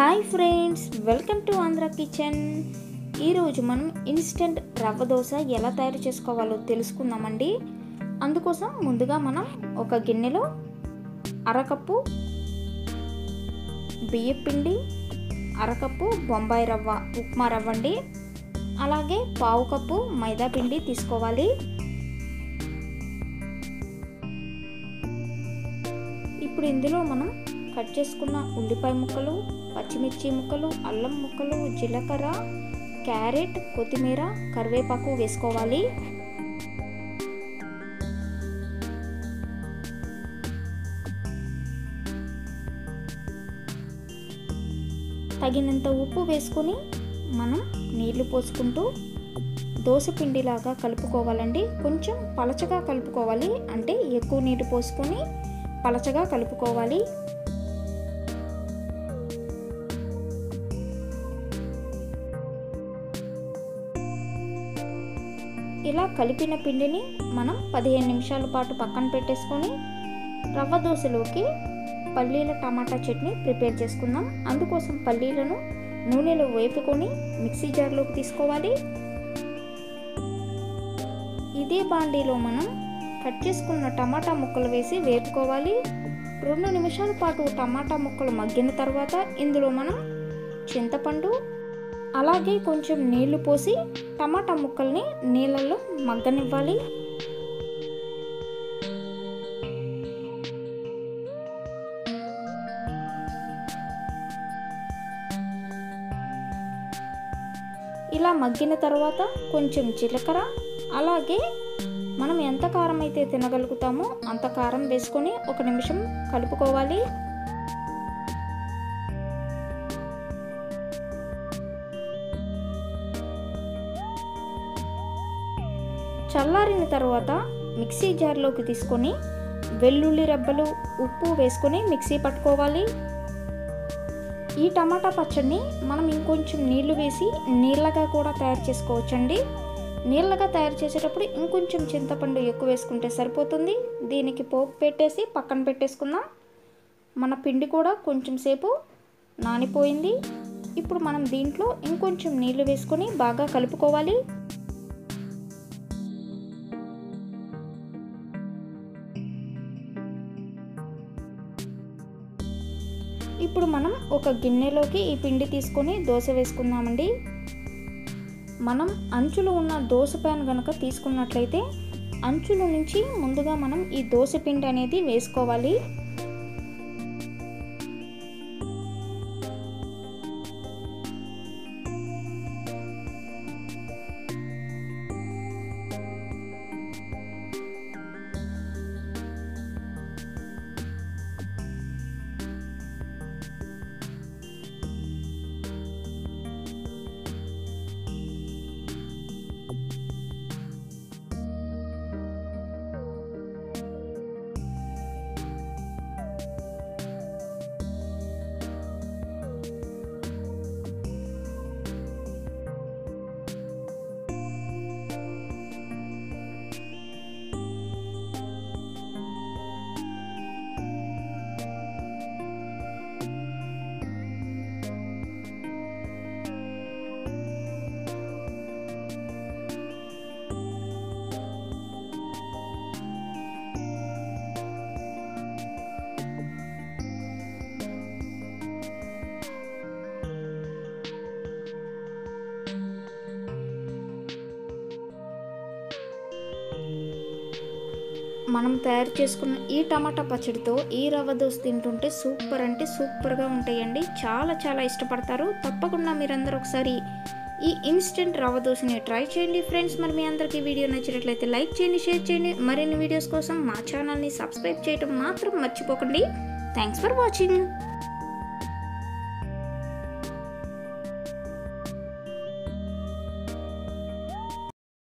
Hi friends welcome to Andhra kitchen ఈరోజు మనం instant rava dosa ఎలా తయారు చేసుకోవాలో తెలుసుకుందామండి. అందుకోసం ముందుగా మనం ఒక గిన్నెలో అరకప్పు బియ్యపిండి అరకప్పు బొంబాయి రవ్వ ఉప్మా రవ్వ అండి అలాగే పావు కప్పు మైదా పిండి తీసుకోవాలి. ఇప్పుడు ఇందులో మనం కట్ చేసుకున్న ఉల్లిపాయ ముక్కలు పచ్చిమిర్చి ముక్కలు అల్లం ముక్కలు జీలకర్ర క్యారెట్ కొత్తిమీర కరివేపాకు వేసుకోవాలి. తగినంత ఉప్పు వేసుకొని మనం నీళ్ళు పోసుకుంటూ దోశ పిండిలాగా కలుపుకోవాలండి. కొంచెం పలచగా కలుపుకోవాలి. అంటే ఎక్కువ నీళ్ళు పోసుకొని పలచగా కలుపుకోవాలి. ఇలా కలిపిన పిండిని మనం పదిహేను నిమిషాల పాటు పక్కన పెట్టేసుకొని రవ్వ దోశలోకి పల్లీల టమాటా చట్నీ ప్రిపేర్ చేసుకుందాం. అందుకోసం పల్లీలను నూనెలో వేపుకొని మిక్సీ జార్లోకి తీసుకోవాలి. ఇదే బాండీలో మనం కట్ చేసుకున్న టమాటా ముక్కలు వేసి వేపుకోవాలి. రెండు నిమిషాల పాటు టమాటా ముక్కలు మగ్గిన తర్వాత ఇందులో మనం చింతపండు అలాగే కొంచెం నీళ్ళు పోసి టమాటా ముక్కల్ని నీళ్ళల్లో మగ్గనివ్వాలి. ఇలా మగ్గిన తర్వాత కొంచెం జీలకర్ర అలాగే మనం ఎంత కారం అయితే తినగలుగుతామో అంత కారం వేసుకొని ఒక నిమిషం కలుపుకోవాలి. చల్లారిన తర్వాత మిక్సీ జార్లోకి తీసుకొని వెల్లుల్లి రెబ్బలు ఉప్పు వేసుకొని మిక్సీ పట్టుకోవాలి. ఈ టమాటా పచ్చడిని మనం ఇంకొంచెం నీళ్ళు వేసి నీళ్ళగా కూడా తయారు చేసుకోవచ్చండి. నీళ్ళగా తయారు చేసేటప్పుడు ఇంకొంచెం చింతపండు ఎక్కువ వేసుకుంటే సరిపోతుంది. దీనికి పోపు పెట్టేసి పక్కన పెట్టేసుకుందాం. మన పిండి కూడా కొంచెం సేపు నానిపోయింది. ఇప్పుడు మనం దీంట్లో ఇంకొంచెం నీళ్ళు వేసుకొని బాగా కలుపుకోవాలి. ఇప్పుడు మనం ఒక గిన్నెలోకి ఈ పిండి తీసుకొని దోశ వేసుకుందామండి. మనం అంచులు ఉన్న దోశ ప్యాన్ కనుక తీసుకున్నట్లయితే అంచుల నుంచి ముందుగా మనం ఈ దోశ పిండి అనేది వేసుకోవాలి. మనం తయారు చేసుకున్న ఈ టమాటా పచ్చడితో ఈ రవ్వ దోశ తింటుంటే సూపర్ అంటే సూపర్గా ఉంటాయండి. చాలా చాలా ఇష్టపడతారు. తప్పకుండా మీరందరూ ఒకసారి ఈ ఇన్స్టెంట్ రవ్వ దోశని ట్రై చేయండి ఫ్రెండ్స్. మరి మీ అందరికీ వీడియో నచ్చినట్లయితే లైక్ చేయండి షేర్ చేయండి. మరిన్ని వీడియోస్ కోసం మా ఛానల్ని సబ్స్క్రైబ్ చేయడం మాత్రం మర్చిపోకండి. Thanks for watching.